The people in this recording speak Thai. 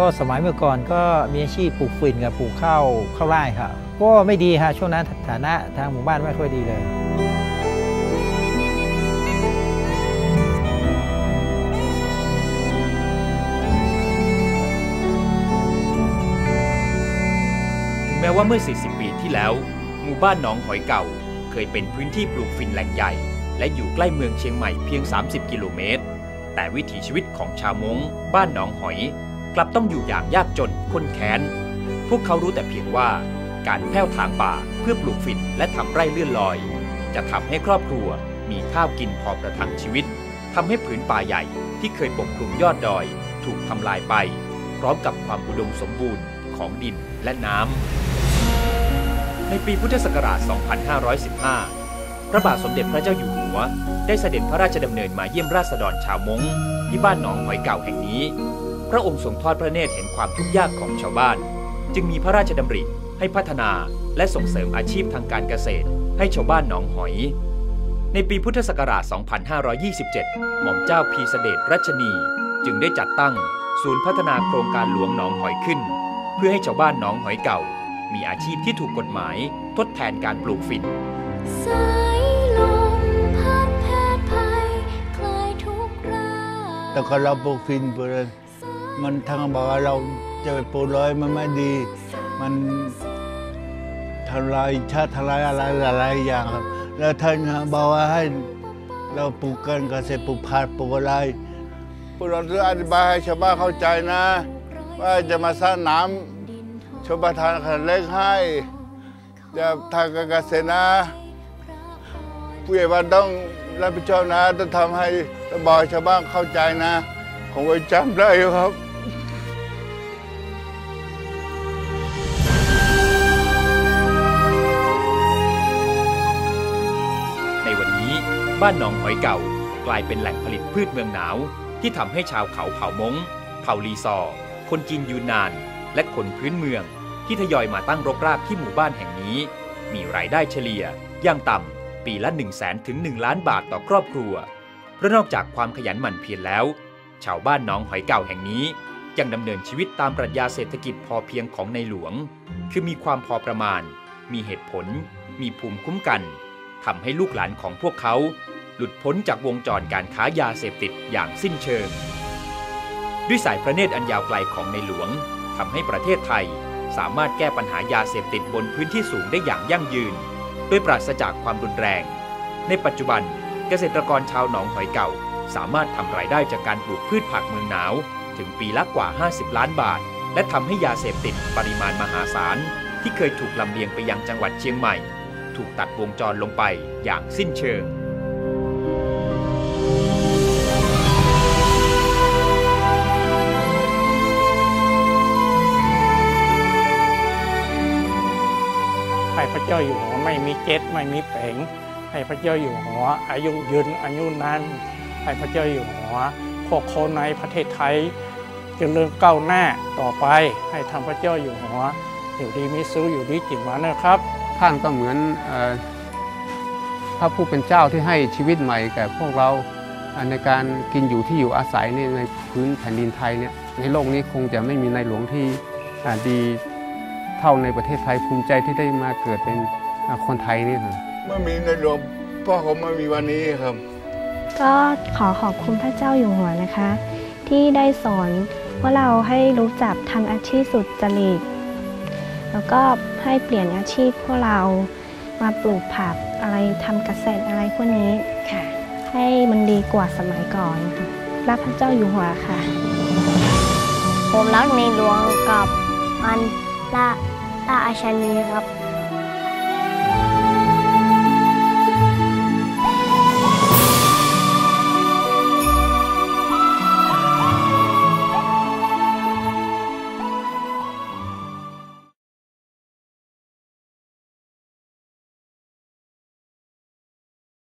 ก็สมัยเมื่อก่อนก็มีอาชีพปลูกฝิ่นกับปลูกข้าวข้าวไร่ครับก็ไม่ดีฮะช่วงนั้นฐานะทางหมู่บ้านไม่ค่อยดีเลยถึงแม้ว่าเมื่อ 40 ปีที่แล้ว หมู่บ้านหนองหอยเก่า เคยเป็นพื้นที่ปลูกฝิ่นแหล่งใหญ่ และอยู่ใกล้เมืองเชียงใหม่เพียง 30 กิโลเมตร แต่วิถีชีวิตของชาวมงบ้านหนองหอย กลับต้องอยู่อย่างยากจนข้นแค้น พวกเขารู้แต่เพียงว่า การแผ้วถางป่าเพื่อปลูกฝิ่นและทำไร่เลื่อนลอย จะทำให้ครอบครัวมีข้าวกินพอประทังชีวิตทำให้ผืนป่าใหญ่ที่เคยปกคลุมยอดดอย ถูกทำลายไป พร้อมกับความอุดมสมบูรณ์ของดินและน้ำ ในปีพุทธศักราช 2515 พระบาทสมเด็จพระเจ้าอยู่หัว ได้เสด็จพระราชดำเนินมาเยี่ยมราษฎรชาวมงที่บ้านหนองหอยเก่าแห่งนี้ พระองค์ทรงทอดพระเนตรเห็นความทุกข์ยากของชาวบ้าน จึงมีพระราชดำริให้พัฒนาและส่งเสริมอาชีพทางการเกษตร ให้ชาวบ้านหนองหอย ในปีพุทธศักราช 2527 หม่อมเจ้าพีเสเดชรัชนี จึงได้จัดตั้ง ศูนย์พัฒนาโครงการหลวงหนองหอยขึ้น เพื่อให้ชาวบ้านหนองหอยเก่า มีอาชีพที่ถูกกฎหมายทดแทนการปลูกฝิ่นสายลมพัดแผดภัยคลายทุกข์ร้ายแต่ก็เราปลูกฟินไปเลย มันทางบอกว่าเราจะไปปลูกร้อยมันไม่ดี มันทำลายชาติทำลายอะไรหลายๆอย่างครับ แล้วท่านบอกว่าให้เราปลูกกันเกษตรปลูกผักปลูกอะไรพวกเราจะอธิบายให้ชาวบ้านเข้าใจนะ ว่าจะมาสร้างน้ำชมประทานขนาดเล็กให้จะทางการเกษตรนะผู้ใหญ่บ้านต้องรับผิดชอบนะ ต้องทำให้ระบายชาวบ้านเข้าใจนะ ผมไว้จำได้ครับ บ้านหนองหอยเก่า กลายเป็นแหล่งผลิตพืชเมืองหนาว ที่ทำให้ชาวเขาเผ่ามงเผ่าลีซอ คนจีนยูนนาน และคนพื้นเมือง ที่ทยอยมาตั้งรกรากที่หมู่บ้านแห่งนี้ มีรายได้เฉลี่ยย่างต่ำปีละ1 0 0 0 0แสนถึง 1 ล้านบาทต่อครอบครัว เพราะนอกจากความขยันหมั่นเพียรแล้ว ชาวบ้านหนองหอยเก่าแห่งนี้ยังดำเนินชีวิตตามปรัชญาเศรษฐกิจพอเพียงของในหลวง คือมีความพอประมาณ มีเหตุผล มีภูมิคุ้มกัน ทำให้ลูกหลานของพวกเขา หลุดพ้นจากวงจรการค้ายาเสพติดอย่างสิ้นเชิง ด้วยสายพระเนตรอันยาวไกลของในหลวงทำให้ประเทศไทย สามารถแก้ปัญหายาเสพติดบนพื้นที่สูงได้อย่างยั่งยืน โดยปราศจากความรุนแรง ในปัจจุบันเกษตรกรชาวหนองหอยเก่า สามารถทำรายได้จากการปลูกพืชผักเมืองหนาว ถึงปีละกว่า 50 ล้านบาท และทำให้ยาเสพติดปริมาณมหาศาลที่เคยถูกลำเลียงไปยังจังหวัดเชียงใหม่ ถูกตัดวงจรลงไปอย่างสิ้นเชิงให้พระเจ้าอยู่หัวไม่มีเจ็ดไม่มีแผงให้พระเจ้าอยู่หัวอายุยืนอายุนานให้พระเจ้าอยู่หัวพวกคนในประเทศไทยจเจริญก้าวหน้าต่อไป ให้ทำพระเจ้าอยู่หัว อยู่ดีมีสู้อยู่ดีจิตหวานนะครับ ท่านก็เหมือนเอ่อพระผู้เป็นเจ้าที่ให้ชีวิตใหม่แก่พวกเราเอ่อในการกินอยู่ที่อยู่อาศัยนี่ในพื้นแผ่นดินไทยเนี่ยในโลกนี้คงจะไม่มีในหลวงที่อ่าดีเท่าในประเทศไทยภูมิใจที่ได้มาเกิดเป็นอ่าคนไทยนี่ครับเมื่อมีในหลวงพ่อผมมามีวันนี้ครับ ก็ขอขอบคุณพระเจ้าอยู่หัวนะคะ ที่ได้สอนว่าเราให้รู้จักทางอาชีพสุดจริตแล้วก็ ให้เปลี่ยนอาชีพพวกเรามาปลูกผักอะไรทำเกษตรอะไรพวกนี้ค่ะ ให้มันดีกว่าสมัยก่อนรักพระเจ้าอยู่หัวค่ะ ผมรักในหลวงกับอันละตาอาชนีครับ